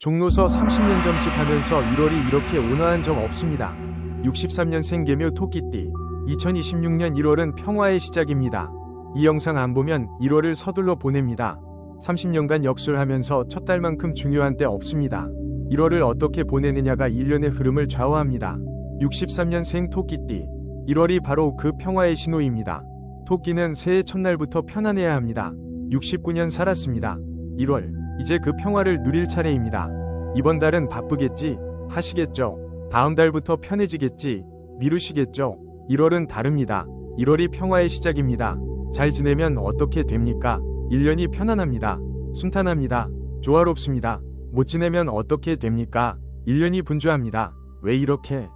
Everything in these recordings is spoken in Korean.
종로서 30년 점집하면서 1월이 이렇게 온화한 적 없습니다. 63년생 개묘 토끼띠 2026년 1월은 평화의 시작입니다. 이 영상 안 보면 1월을 서둘러 보냅니다. 30년간 역술하면서 첫 달만큼 중요한 때 없습니다. 1월을 어떻게 보내느냐가 1년의 흐름을 좌우합니다. 63년생 토끼띠 1월이 바로 그 평화의 신호입니다. 토끼는 새해 첫날부터 편안해야 합니다. 69년 살았습니다. 1월 이제 그 평화를 누릴 차례입니다. 이번 달은 바쁘겠지 하시겠죠. 다음 달부터 편해지겠지 미루시겠죠. 1월은 다릅니다. 1월이 평화의 시작입니다. 잘 지내면 어떻게 됩니까? 1년이 편안합니다. 순탄합니다. 조화롭습니다. 못 지내면 어떻게 됩니까? 1년이 분주합니다. 왜 이렇게?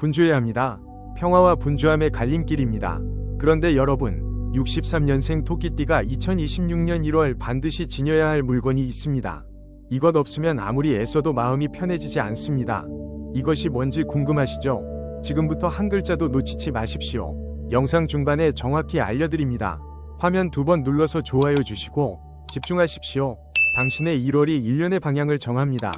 분주해야 합니다. 평화와 분주함의 갈림길입니다. 그런데 여러분, 63년생 토끼띠가 2026년 1월 반드시 지녀야 할 물건이 있습니다. 이것 없으면 아무리 애써도 마음이 편해지지 않습니다. 이것이 뭔지 궁금하시죠? 지금부터 한 글자도 놓치지 마십시오. 영상 중반에 정확히 알려드립니다. 화면 두 번 눌러서 좋아요 주시고 집중하십시오. 당신의 1월이 1년의 방향을 정합니다.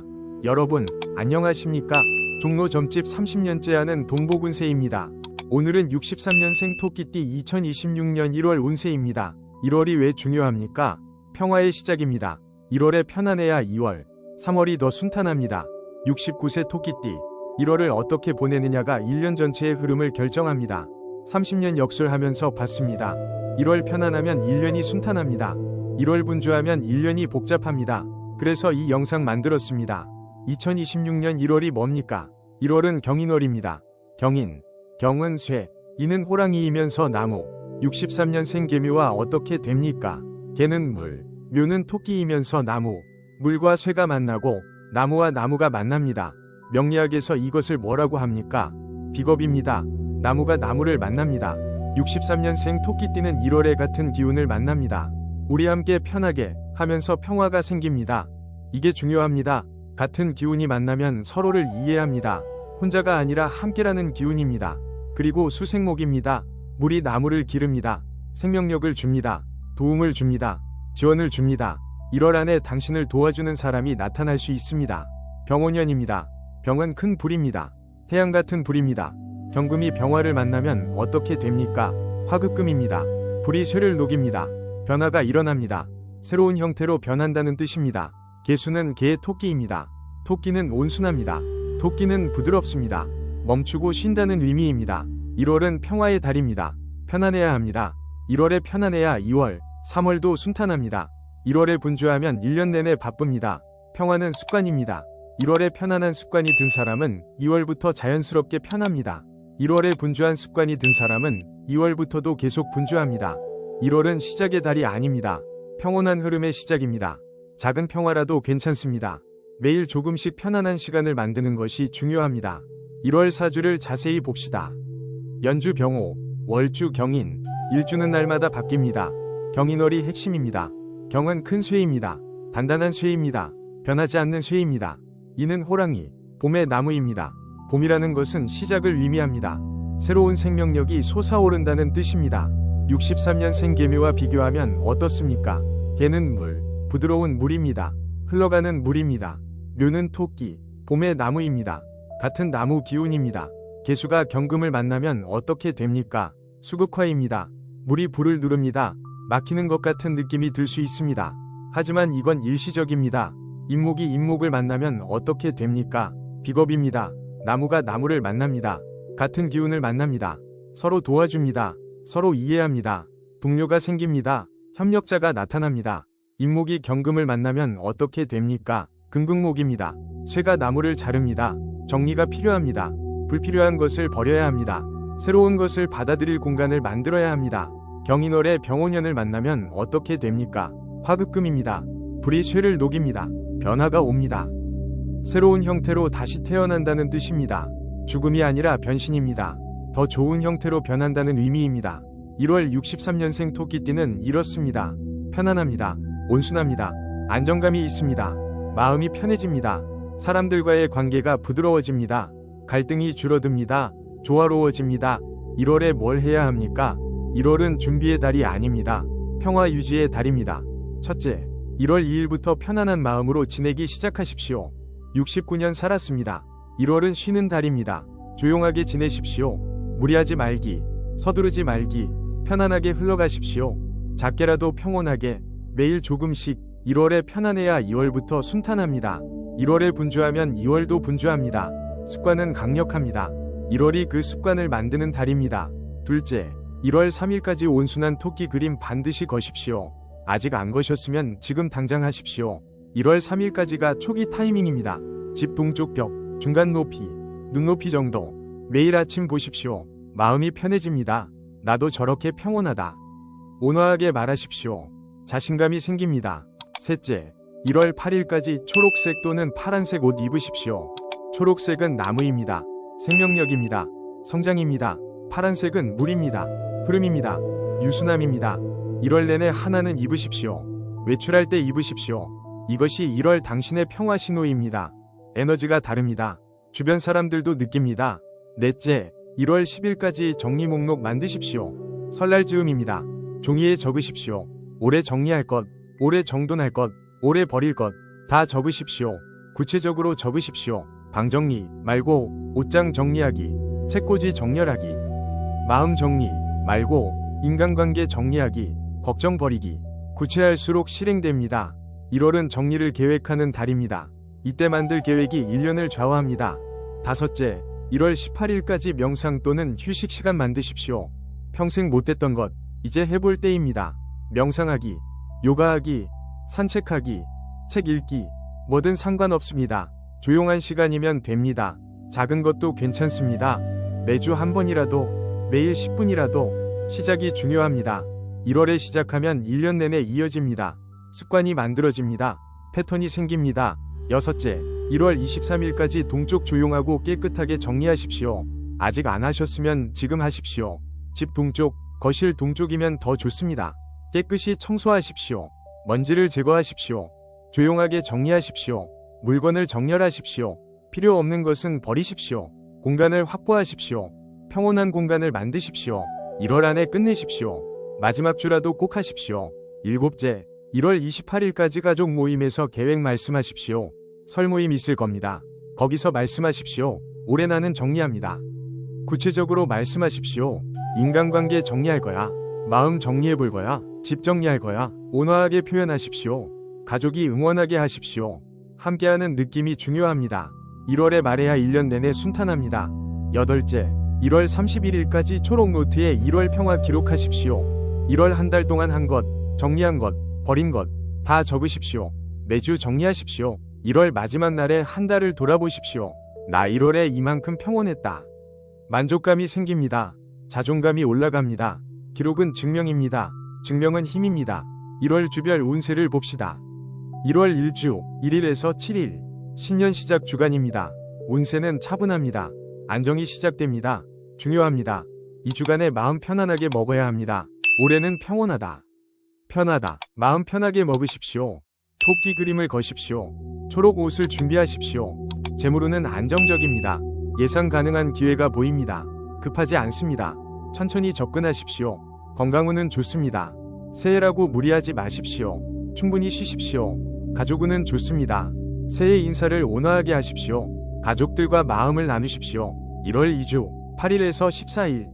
여러분, 안녕하십니까? 종로 점집 30년째 하는 동복운세입니다. 오늘은 63년생 토끼띠 2026년 1월 운세입니다. 1월이 왜 중요합니까? 평화의 시작입니다. 1월에 편안해야 2월, 3월이 더 순탄합니다. 69세 토끼띠 1월을 어떻게 보내느냐가 1년 전체의 흐름을 결정합니다. 30년 역술하면서 봤습니다. 1월 편안하면 1년이 순탄합니다. 1월 분주하면 1년이 복잡합니다. 그래서 이 영상 만들었습니다. 2026년 1월이 뭡니까? 1월은 경인월입니다. 경인, 경은 쇠, 이는 호랑이이면서 나무, 63년생 개묘와 어떻게 됩니까? 개는 물, 묘는 토끼이면서 나무, 물과 쇠가 만나고 나무와 나무가 만납니다. 명리학에서 이것을 뭐라고 합니까? 비겁입니다. 나무가 나무를 만납니다. 63년생 토끼띠는 1월에 같은 기운을 만납니다. 우리 함께 편하게 하면서 평화가 생깁니다. 이게 중요합니다. 같은 기운이 만나면 서로를 이해합니다. 혼자가 아니라 함께라는 기운입니다. 그리고 수생목입니다. 물이 나무를 기릅니다. 생명력을 줍니다. 도움을 줍니다. 지원을 줍니다. 1월 안에 당신을 도와주는 사람이 나타날 수 있습니다. 병원년입니다. 병은 큰 불입니다. 태양 같은 불입니다. 경금이 병화를 만나면 어떻게 됩니까? 화급금입니다. 불이 쇠를 녹입니다. 변화가 일어납니다. 새로운 형태로 변한다는 뜻입니다. 개수는 개의 토끼입니다. 토끼는 온순합니다. 토끼는 부드럽습니다. 멈추고 쉰다는 의미입니다. 1월은 평화의 달입니다. 편안해야 합니다. 1월에 편안해야 2월, 3월도 순탄합니다. 1월에 분주하면 1년 내내 바쁩니다. 평화는 습관입니다. 1월에 편안한 습관이 든 사람은 2월부터 자연스럽게 편합니다. 1월에 분주한 습관이 든 사람은 2월부터도 계속 분주합니다. 1월은 시작의 달이 아닙니다. 평온한 흐름의 시작입니다. 작은 평화라도 괜찮습니다. 매일 조금씩 편안한 시간을 만드는 것이 중요합니다. 1월 사주를 자세히 봅시다. 연주 병호, 월주 경인, 일주는 날마다 바뀝니다. 경인월이 핵심입니다. 경은 큰 쇠입니다. 단단한 쇠입니다. 변하지 않는 쇠입니다. 이는 호랑이, 봄의 나무입니다. 봄이라는 것은 시작을 의미합니다. 새로운 생명력이 솟아오른다는 뜻입니다. 63년생 개묘와 비교하면 어떻습니까? 개는 물, 부드러운 물입니다. 흘러가는 물입니다. 묘는 토끼, 봄의 나무입니다. 같은 나무 기운입니다. 개수가 경금을 만나면 어떻게 됩니까? 수극화입니다. 물이 불을 누릅니다. 막히는 것 같은 느낌이 들 수 있습니다. 하지만 이건 일시적입니다. 인목이 인목을 만나면 어떻게 됩니까? 비겁입니다. 나무가 나무를 만납니다. 같은 기운을 만납니다. 서로 도와줍니다. 서로 이해합니다. 동료가 생깁니다. 협력자가 나타납니다. 인목이 경금을 만나면 어떻게 됩니까? 금극목입니다. 쇠가 나무를 자릅니다. 정리가 필요합니다. 불필요한 것을 버려야 합니다. 새로운 것을 받아들일 공간을 만들어야 합니다. 경인월에 병원년을 만나면 어떻게 됩니까? 화급금입니다. 불이 쇠를 녹입니다. 변화가 옵니다. 새로운 형태로 다시 태어난다는 뜻입니다. 죽음이 아니라 변신입니다. 더 좋은 형태로 변한다는 의미입니다. 1월 63년생 토끼띠는 이렇습니다. 편안합니다. 온순합니다. 안정감이 있습니다. 마음이 편해집니다. 사람들과의 관계가 부드러워집니다. 갈등이 줄어듭니다. 조화로워집니다. 1월에 뭘 해야 합니까? 1월은 준비의 달이 아닙니다. 평화 유지의 달입니다. 첫째, 1월 2일부터 편안한 마음으로 지내기 시작하십시오. 69년 살았습니다. 1월은 쉬는 달입니다. 조용하게 지내십시오. 무리하지 말기, 서두르지 말기, 편안하게 흘러가십시오. 작게라도 평온하게, 매일 조금씩 1월에 편안해야 2월부터 순탄합니다. 1월에 분주하면 2월도 분주합니다. 습관은 강력합니다. 1월이 그 습관을 만드는 달입니다. 둘째, 1월 3일까지 온순한 토끼 그림 반드시 거십시오. 아직 안 거셨으면 지금 당장 하십시오. 1월 3일까지가 초기 타이밍입니다. 집 동쪽 벽, 중간 높이, 눈높이 정도. 매일 아침 보십시오. 마음이 편해집니다. 나도 저렇게 평온하다. 온화하게 말하십시오. 자신감이 생깁니다. 셋째, 1월 8일까지 초록색 또는 파란색 옷 입으십시오. 초록색은 나무입니다. 생명력입니다. 성장입니다. 파란색은 물입니다. 흐름입니다. 유순함입니다. 1월 내내 하나는 입으십시오. 외출할 때 입으십시오. 이것이 1월 당신의 평화 신호입니다. 에너지가 다릅니다. 주변 사람들도 느낍니다. 넷째, 1월 10일까지 정리 목록 만드십시오. 설날 즈음입니다. 종이에 적으십시오. 올해 정리할 것, 올해 정돈할 것, 올해 버릴 것, 다 적으십시오. 구체적으로 적으십시오. 방 정리 말고 옷장 정리하기, 책꽂이 정렬하기, 마음 정리 말고 인간관계 정리하기, 걱정 버리기. 구체할수록 실행됩니다. 1월은 정리를 계획하는 달입니다. 이때 만들 계획이 1년을 좌우합니다. 다섯째, 1월 18일까지 명상 또는 휴식 시간 만드십시오. 평생 못했던 것, 이제 해볼 때입니다. 명상하기, 요가하기, 산책하기, 책 읽기, 뭐든 상관없습니다. 조용한 시간이면 됩니다. 작은 것도 괜찮습니다. 매주 한 번이라도, 매일 10분이라도 시작이 중요합니다. 1월에 시작하면 1년 내내 이어집니다. 습관이 만들어집니다. 패턴이 생깁니다. 여섯째, 1월 23일까지 동쪽 조용하고 깨끗하게 정리하십시오. 아직 안 하셨으면 지금 하십시오. 집 동쪽, 거실 동쪽이면 더 좋습니다. 깨끗이 청소하십시오. 먼지를 제거하십시오. 조용하게 정리하십시오. 물건을 정렬하십시오. 필요 없는 것은 버리십시오. 공간을 확보하십시오. 평온한 공간을 만드십시오. 1월 안에 끝내십시오. 마지막 주라도 꼭 하십시오. 일곱째, 1월 28일까지 가족 모임에서 계획 말씀하십시오. 설 모임 있을 겁니다. 거기서 말씀하십시오. 올해 나는 정리합니다. 구체적으로 말씀하십시오. 인간관계 정리할 거야. 마음 정리해 볼 거야. 집 정리할 거야. 온화하게 표현하십시오. 가족이 응원하게 하십시오. 함께하는 느낌이 중요합니다. 1월에 말해야 1년 내내 순탄합니다. 여덟째, 1월 31일까지 초록 노트에 1월 평화 기록하십시오. 1월 한 달 동안 한 것, 정리한 것, 버린 것, 다 적으십시오. 매주 정리하십시오. 1월 마지막 날에 한 달을 돌아보십시오. 나 1월에 이만큼 평온했다. 만족감이 생깁니다. 자존감이 올라갑니다. 기록은 증명입니다. 증명은 힘입니다. 1월 주별 운세를 봅시다. 1월 1주 1일에서 7일 신년 시작 주간입니다. 운세는 차분합니다. 안정이 시작됩니다. 중요합니다. 이 주간에 마음 편안하게 먹어야 합니다. 올해는 평온하다. 편하다. 마음 편하게 먹으십시오. 토끼 그림을 거십시오. 초록 옷을 준비하십시오. 재물운은 안정적입니다. 예상 가능한 기회가 보입니다. 급하지 않습니다. 천천히 접근하십시오. 건강운은 좋습니다. 새해라고 무리하지 마십시오. 충분히 쉬십시오. 가족운은 좋습니다. 새해 인사를 온화하게 하십시오. 가족들과 마음을 나누십시오. 1월 2주 8일에서 14일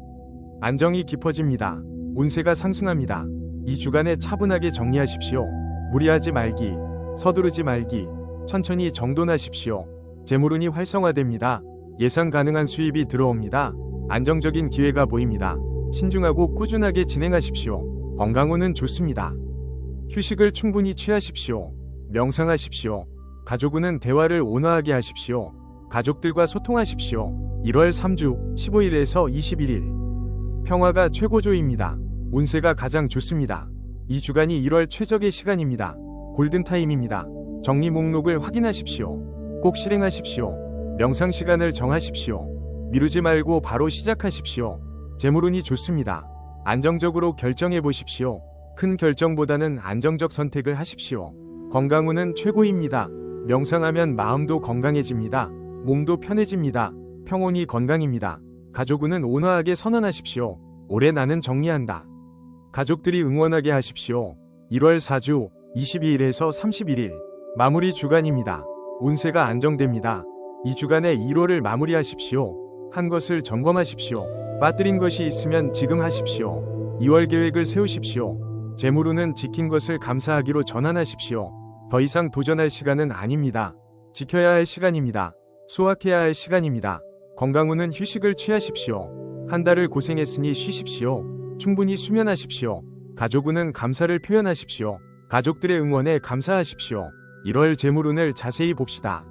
안정이 깊어집니다. 운세가 상승합니다. 이 주간에 차분하게 정리하십시오. 무리하지 말기, 서두르지 말기, 천천히 정돈하십시오. 재물운이 활성화됩니다. 예상 가능한 수입이 들어옵니다. 안정적인 기회가 보입니다. 신중하고 꾸준하게 진행하십시오. 건강운은 좋습니다. 휴식을 충분히 취하십시오. 명상하십시오. 가족운은 대화를 온화하게 하십시오. 가족들과 소통하십시오. 1월 3주 15일에서 21일 평화가 최고조입니다. 운세가 가장 좋습니다. 이 주간이 1월 최적의 시간입니다. 골든타임입니다. 정리 목록을 확인하십시오. 꼭 실행하십시오. 명상 시간을 정하십시오. 미루지 말고 바로 시작하십시오. 재물운이 좋습니다. 안정적으로 결정해 보십시오. 큰 결정보다는 안정적 선택을 하십시오. 건강운은 최고입니다. 명상하면 마음도 건강해집니다. 몸도 편해집니다. 평온이 건강입니다. 가족운은 온화하게 선언하십시오. 올해 나는 정리한다. 가족들이 응원하게 하십시오. 1월 4주 22일에서 31일 마무리 주간입니다. 운세가 안정됩니다. 이 주간에 1월을 마무리하십시오. 한 것을 점검하십시오. 빠뜨린 것이 있으면 지금 하십시오. 2월 계획을 세우십시오. 재물운은 지킨 것을 감사하기로 전환하십시오. 더 이상 도전할 시간은 아닙니다. 지켜야 할 시간입니다. 수확해야 할 시간입니다. 건강운은 휴식을 취하십시오. 한 달을 고생했으니 쉬십시오. 충분히 수면하십시오. 가족운은 감사를 표현하십시오. 가족들의 응원에 감사하십시오. 1월 재물운을 자세히 봅시다.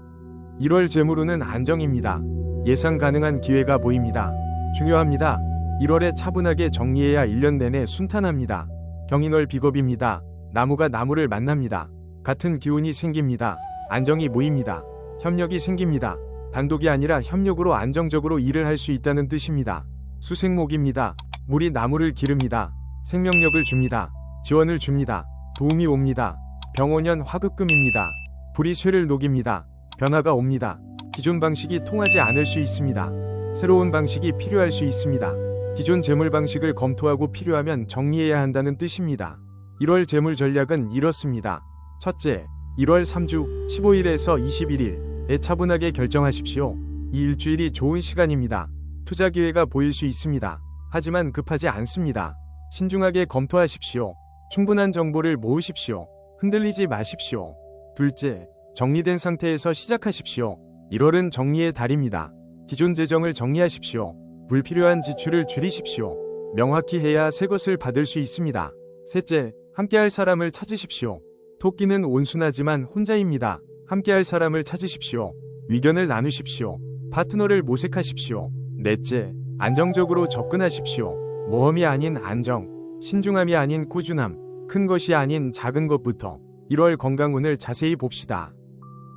1월 재물운은 안정입니다. 예상 가능한 기회가 보입니다. 중요합니다. 1월에 차분하게 정리해야 1년 내내 순탄합니다. 경인월 비겁입니다. 나무가 나무를 만납니다. 같은 기운이 생깁니다. 안정이 모입니다. 협력이 생깁니다. 단독이 아니라 협력으로 안정적으로 일을 할 수 있다는 뜻입니다. 수생목입니다. 물이 나무를 기릅니다. 생명력을 줍니다. 지원을 줍니다. 도움이 옵니다. 병오년 화급금입니다. 불이 쇠를 녹입니다. 변화가 옵니다. 기존 방식이 통하지 않을 수 있습니다. 새로운 방식이 필요할 수 있습니다. 기존 재물 방식을 검토하고 필요하면 정리해야 한다는 뜻입니다. 1월 재물 전략은 이렇습니다. 첫째, 1월 3주 15일에서 21일에 차분하게 결정하십시오. 이 일주일이 좋은 시간입니다. 투자 기회가 보일 수 있습니다. 하지만 급하지 않습니다. 신중하게 검토하십시오. 충분한 정보를 모으십시오. 흔들리지 마십시오. 둘째, 정리된 상태에서 시작하십시오. 1월은 정리의 달입니다. 기존 재정을 정리하십시오. 불필요한 지출을 줄이십시오. 명확히 해야 새 것을 받을 수 있습니다. 셋째, 함께할 사람을 찾으십시오. 토끼는 온순하지만 혼자입니다. 함께할 사람을 찾으십시오. 위견을 나누십시오. 파트너를 모색하십시오. 넷째, 안정적으로 접근하십시오. 모험이 아닌 안정, 신중함이 아닌 꾸준함, 큰 것이 아닌 작은 것부터 1월 건강운을 자세히 봅시다.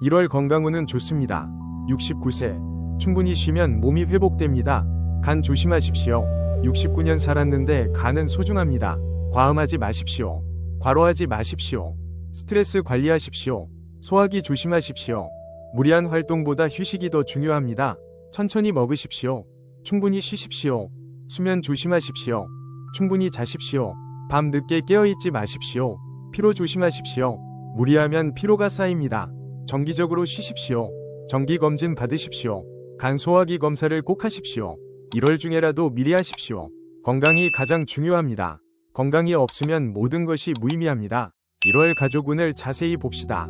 1월 건강운은 좋습니다. 69세. 충분히 쉬면 몸이 회복됩니다. 간 조심하십시오. 69년 살았는데 간은 소중합니다. 과음하지 마십시오. 과로하지 마십시오. 스트레스 관리하십시오. 소화기 조심하십시오. 무리한 활동보다 휴식이 더 중요합니다. 천천히 먹으십시오. 충분히 쉬십시오. 수면 조심하십시오. 충분히 자십시오. 밤 늦게 깨어있지 마십시오. 피로 조심하십시오. 무리하면 피로가 쌓입니다. 정기적으로 쉬십시오. 정기 검진 받으십시오. 간 소화기 검사를 꼭 하십시오. 1월 중에라도 미리 하십시오. 건강이 가장 중요합니다. 건강이 없으면 모든 것이 무의미합니다. 1월 가족운을 자세히 봅시다.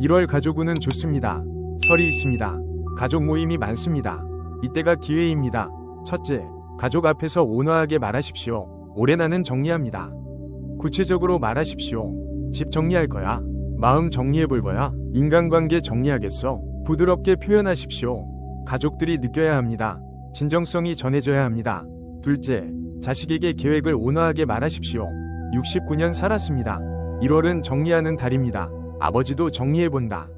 1월 가족운은 좋습니다. 설이 있습니다. 가족 모임이 많습니다. 이때가 기회입니다. 첫째, 가족 앞에서 온화하게 말하십시오. 올해 나는 정리합니다. 구체적으로 말하십시오. 집 정리할 거야. 마음 정리해 볼 거야. 인간관계 정리하겠어. 부드럽게 표현하십시오. 가족들이 느껴야 합니다. 진정성이 전해져야 합니다. 둘째, 자식에게 계획을 온화하게 말하십시오. 69년 살았습니다. 1월은 정리하는 달입니다. 아버지도 정리해본다.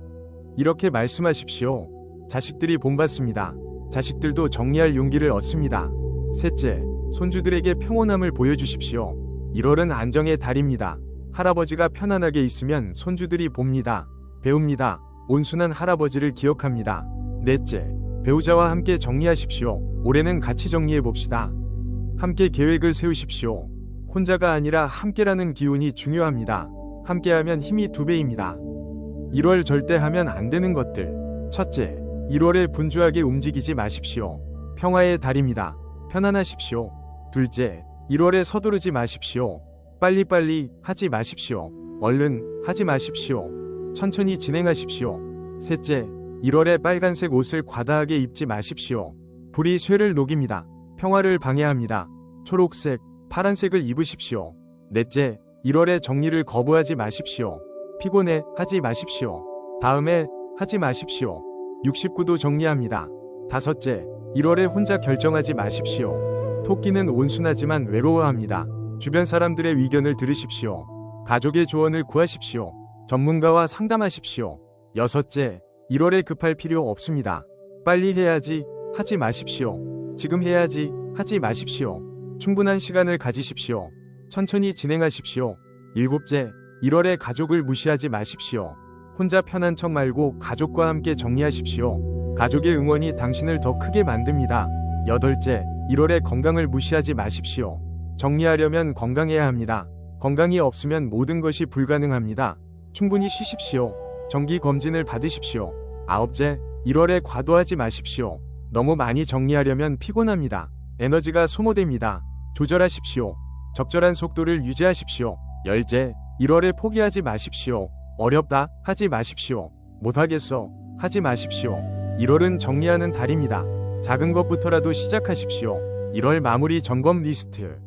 이렇게 말씀하십시오. 자식들이 본받습니다. 자식들도 정리할 용기를 얻습니다. 셋째, 손주들에게 평온함을 보여주십시오. 1월은 안정의 달입니다. 할아버지가 편안하게 있으면 손주들이 봅니다. 배웁니다. 온순한 할아버지를 기억합니다. 넷째, 배우자와 함께 정리하십시오. 올해는 같이 정리해 봅시다. 함께 계획을 세우십시오. 혼자가 아니라 함께라는 기운이 중요합니다. 함께하면 힘이 두 배입니다. 1월 절대 하면 안 되는 것들. 첫째, 1월에 분주하게 움직이지 마십시오. 평화의 달입니다. 편안하십시오. 둘째, 1월에 서두르지 마십시오. 빨리빨리 하지 마십시오. 얼른 하지 마십시오. 천천히 진행하십시오. 셋째, 1월에 빨간색 옷을 과다하게 입지 마십시오. 불이 쇠를 녹입니다. 평화를 방해합니다. 초록색, 파란색을 입으십시오. 넷째, 1월에 정리를 거부하지 마십시오. 피곤해 하지 마십시오. 다음에 하지 마십시오. 69도 정리합니다. 다섯째, 1월에 혼자 결정하지 마십시오. 토끼는 온순하지만 외로워합니다. 주변 사람들의 의견을 들으십시오. 가족의 조언을 구하십시오. 전문가와 상담하십시오. 여섯째, 1월에 급할 필요 없습니다. 빨리 해야지 하지 마십시오. 지금 해야지 하지 마십시오. 충분한 시간을 가지십시오. 천천히 진행하십시오. 일곱째, 1월에 가족을 무시하지 마십시오. 혼자 편한 척 말고 가족과 함께 정리하십시오. 가족의 응원이 당신을 더 크게 만듭니다. 여덟째, 1월에 건강을 무시하지 마십시오. 정리하려면 건강해야 합니다. 건강이 없으면 모든 것이 불가능합니다. 충분히 쉬십시오. 정기 검진을 받으십시오. 아홉째, 1월에 과도하지 마십시오. 너무 많이 정리하려면 피곤합니다. 에너지가 소모됩니다. 조절하십시오. 적절한 속도를 유지하십시오. 열째, 1월에 포기하지 마십시오. 어렵다 하지 마십시오. 못하겠어 하지 마십시오. 1월은 정리하는 달입니다. 작은 것부터라도 시작하십시오. 1월 마무리 점검 리스트.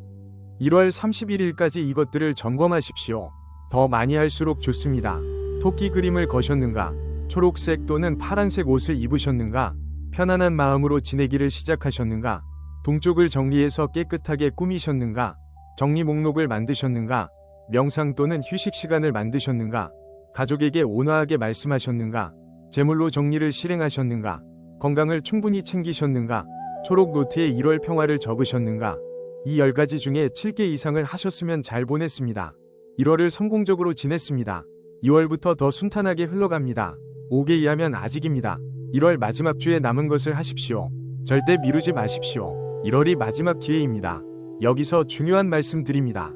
1월 31일까지 이것들을 점검하십시오. 더 많이 할수록 좋습니다. 토끼 그림을 거셨는가? 초록색 또는 파란색 옷을 입으셨는가? 편안한 마음으로 지내기를 시작하셨는가? 동쪽을 정리해서 깨끗하게 꾸미셨는가? 정리 목록을 만드셨는가? 명상 또는 휴식 시간을 만드셨는가? 가족에게 온화하게 말씀하셨는가? 재물로 정리를 실행하셨는가? 건강을 충분히 챙기셨는가? 초록 노트에 1월 평화를 적으셨는가? 이 10가지 중에 7개 이상을 하셨으면 잘 보냈습니다. 1월을 성공적으로 지냈습니다. 2월부터 더 순탄하게 흘러갑니다. 5개 이하면 아직입니다. 1월 마지막 주에 남은 것을 하십시오. 절대 미루지 마십시오. 1월이 마지막 기회입니다. 여기서 중요한 말씀 드립니다.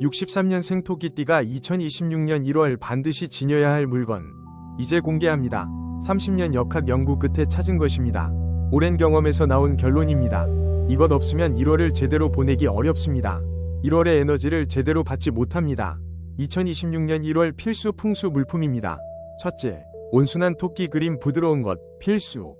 63년생 토끼띠가 2026년 1월 반드시 지녀야 할 물건. 이제 공개합니다. 30년 역학 연구 끝에 찾은 것입니다. 오랜 경험에서 나온 결론입니다. 이것 없으면 1월을 제대로 보내기 어렵습니다. 1월의 에너지를 제대로 받지 못합니다. 2026년 1월 필수 풍수 물품입니다. 첫째, 온순한 토끼 그림 부드러운 것, 필수.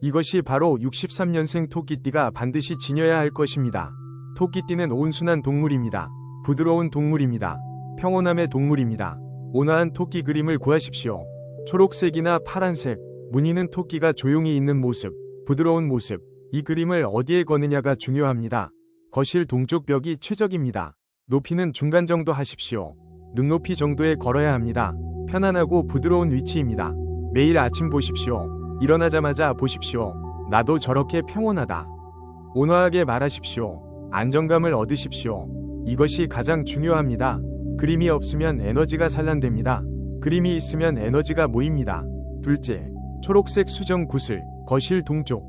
이것이 바로 63년생 토끼띠가 반드시 지녀야 할 것입니다. 토끼띠는 온순한 동물입니다. 부드러운 동물입니다. 평온함의 동물입니다. 온화한 토끼 그림을 구하십시오. 초록색이나 파란색, 무늬는 토끼가 조용히 있는 모습, 부드러운 모습, 이 그림을 어디에 거느냐가 중요합니다. 거실 동쪽 벽이 최적입니다. 높이는 중간 정도 하십시오. 눈높이 정도에 걸어야 합니다. 편안하고 부드러운 위치입니다. 매일 아침 보십시오. 일어나자마자 보십시오. 나도 저렇게 평온하다. 온화하게 말하십시오. 안정감을 얻으십시오. 이것이 가장 중요합니다. 그림이 없으면 에너지가 산란됩니다. 그림이 있으면 에너지가 모입니다. 둘째, 초록색 수정 구슬, 거실 동쪽.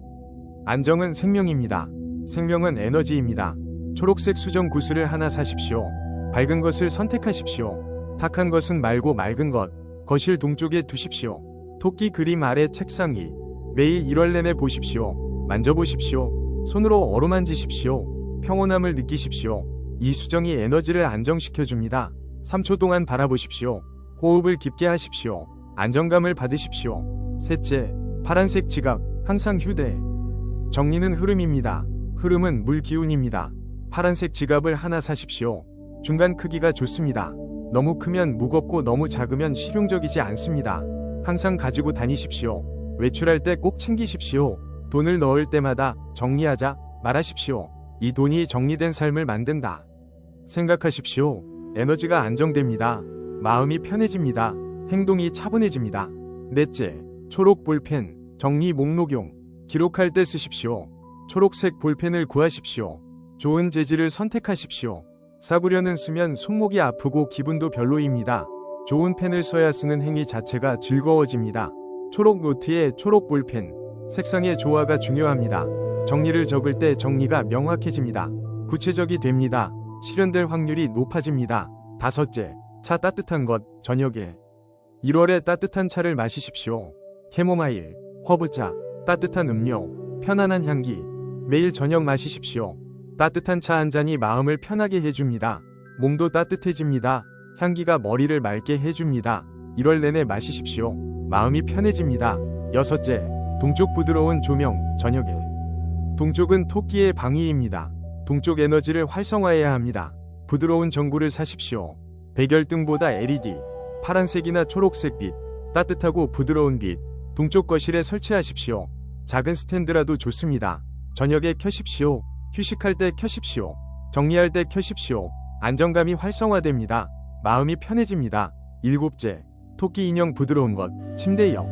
안정은 생명입니다. 생명은 에너지입니다. 초록색 수정 구슬을 하나 사십시오. 밝은 것을 선택하십시오. 탁한 것은 말고 맑은 것, 거실 동쪽에 두십시오. 토끼 그림 아래 책상 위, 매일 1월 내내 보십시오. 만져보십시오. 손으로 어루만지십시오. 평온함을 느끼십시오. 이 수정이 에너지를 안정시켜줍니다. 3초 동안 바라보십시오. 호흡을 깊게 하십시오. 안정감을 받으십시오. 셋째, 파란색 지갑, 항상 휴대. 정리는 흐름입니다. 흐름은 물 기운입니다. 파란색 지갑을 하나 사십시오. 중간 크기가 좋습니다. 너무 크면 무겁고 너무 작으면 실용적이지 않습니다. 항상 가지고 다니십시오. 외출할 때 꼭 챙기십시오. 돈을 넣을 때마다 정리하자 말하십시오. 이 돈이 정리된 삶을 만든다. 생각하십시오. 에너지가 안정됩니다. 마음이 편해집니다. 행동이 차분해집니다. 넷째, 초록 볼펜, 정리 목록용. 기록할 때 쓰십시오. 초록색 볼펜을 구하십시오. 좋은 재질을 선택하십시오. 싸구려는 쓰면 손목이 아프고 기분도 별로입니다. 좋은 펜을 써야 쓰는 행위 자체가 즐거워집니다. 초록 노트에 초록 볼펜, 색상의 조화가 중요합니다. 정리를 적을 때 정리가 명확해집니다. 구체적이 됩니다. 실현될 확률이 높아집니다. 다섯째, 차 따뜻한 것, 저녁에. 1월에 따뜻한 차를 마시십시오. 캐모마일, 허브차, 따뜻한 음료, 편안한 향기. 매일 저녁 마시십시오. 따뜻한 차 한 잔이 마음을 편하게 해줍니다. 몸도 따뜻해집니다. 향기가 머리를 맑게 해줍니다. 1월 내내 마시십시오. 마음이 편해집니다. 여섯째, 동쪽 부드러운 조명, 저녁에. 동쪽은 토끼의 방위입니다. 동쪽 에너지를 활성화해야 합니다. 부드러운 전구를 사십시오. 백열등보다 LED, 파란색이나 초록색 빛, 따뜻하고 부드러운 빛, 동쪽 거실에 설치하십시오. 작은 스탠드라도 좋습니다. 저녁에 켜십시오. 휴식할 때 켜십시오. 정리할 때 켜십시오. 안정감이 활성화됩니다. 마음이 편해집니다. 일곱째, 토끼 인형 부드러운 것, 침대역.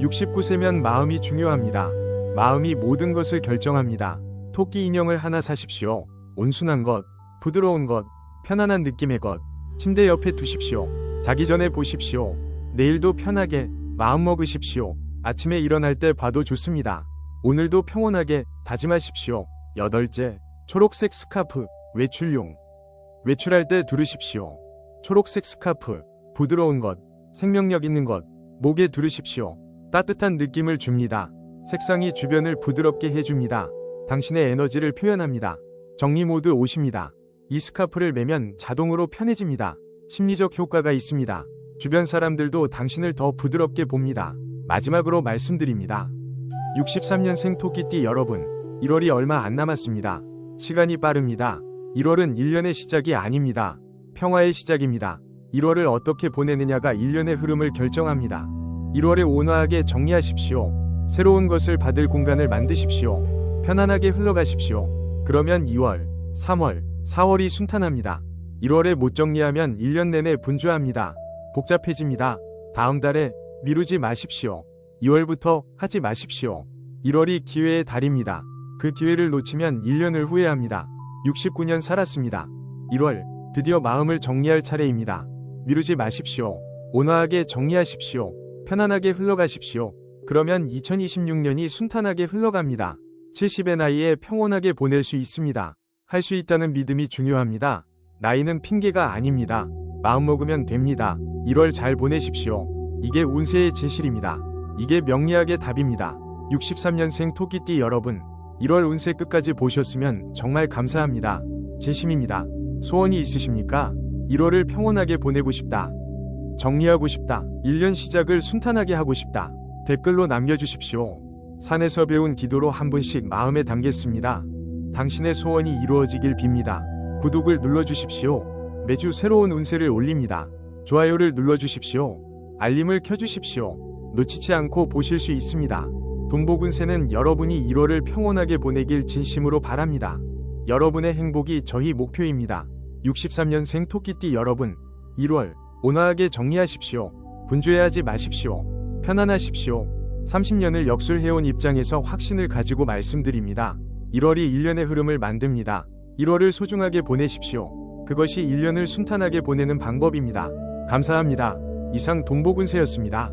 69세면 마음이 중요합니다. 마음이 모든 것을 결정합니다. 토끼 인형을 하나 사십시오. 온순한 것, 부드러운 것, 편안한 느낌의 것, 침대 옆에 두십시오. 자기 전에 보십시오. 내일도 편하게 마음 먹으십시오. 아침에 일어날 때 봐도 좋습니다. 오늘도 평온하게 다짐하십시오. 여덟째, 초록색 스카프, 외출용. 외출할 때 두르십시오. 초록색 스카프, 부드러운 것, 생명력 있는 것, 목에 두르십시오. 따뜻한 느낌을 줍니다. 색상이 주변을 부드럽게 해줍니다. 당신의 에너지를 표현합니다. 정리 모드 오십니다. 이 스카프를 매면 자동으로 편해집니다. 심리적 효과가 있습니다. 주변 사람들도 당신을 더 부드럽게 봅니다. 마지막으로 말씀드립니다. 63년생 토끼띠 여러분, 1월이 얼마 안 남았습니다. 시간이 빠릅니다. 1월은 1년의 시작이 아닙니다. 평화의 시작입니다. 1월을 어떻게 보내느냐가 1년의 흐름을 결정합니다. 1월에 온화하게 정리하십시오. 새로운 것을 받을 공간을 만드십시오. 편안하게 흘러가십시오. 그러면 2월, 3월, 4월이 순탄합니다. 1월에 못 정리하면 1년 내내 분주합니다. 복잡해집니다. 다음 달에 미루지 마십시오. 2월부터 하지 마십시오. 1월이 기회의 달입니다. 그 기회를 놓치면 1년을 후회합니다. 69년 살았습니다. 1월, 드디어 마음을 정리할 차례입니다. 미루지 마십시오. 온화하게 정리하십시오. 편안하게 흘러가십시오. 그러면 2026년이 순탄하게 흘러갑니다. 70의 나이에 평온하게 보낼 수 있습니다. 할 수 있다는 믿음이 중요합니다. 나이는 핑계가 아닙니다. 마음 먹으면 됩니다. 1월 잘 보내십시오. 이게 운세의 진실입니다. 이게 명리학의 답입니다. 63년생 토끼띠 여러분, 1월 운세 끝까지 보셨으면 정말 감사합니다. 진심입니다. 소원이 있으십니까? 1월을 평온하게 보내고 싶다. 정리하고 싶다. 1년 시작을 순탄하게 하고 싶다. 댓글로 남겨주십시오. 산에서 배운 기도로 한 분씩 마음에 담겠습니다. 당신의 소원이 이루어지길 빕니다. 구독을 눌러주십시오. 매주 새로운 운세를 올립니다. 좋아요를 눌러주십시오. 알림을 켜주십시오. 놓치지 않고 보실 수 있습니다. 동복운세는 여러분이 1월을 평온하게 보내길 진심으로 바랍니다. 여러분의 행복이 저희 목표입니다. 63년생 토끼띠 여러분, 1월 온화하게 정리하십시오. 분주해하지 마십시오. 편안하십시오. 30년을 역술해온 입장에서 확신을 가지고 말씀드립니다. 1월이 1년의 흐름을 만듭니다. 1월을 소중하게 보내십시오. 그것이 1년을 순탄하게 보내는 방법입니다. 감사합니다. 이상 동복운세였습니다.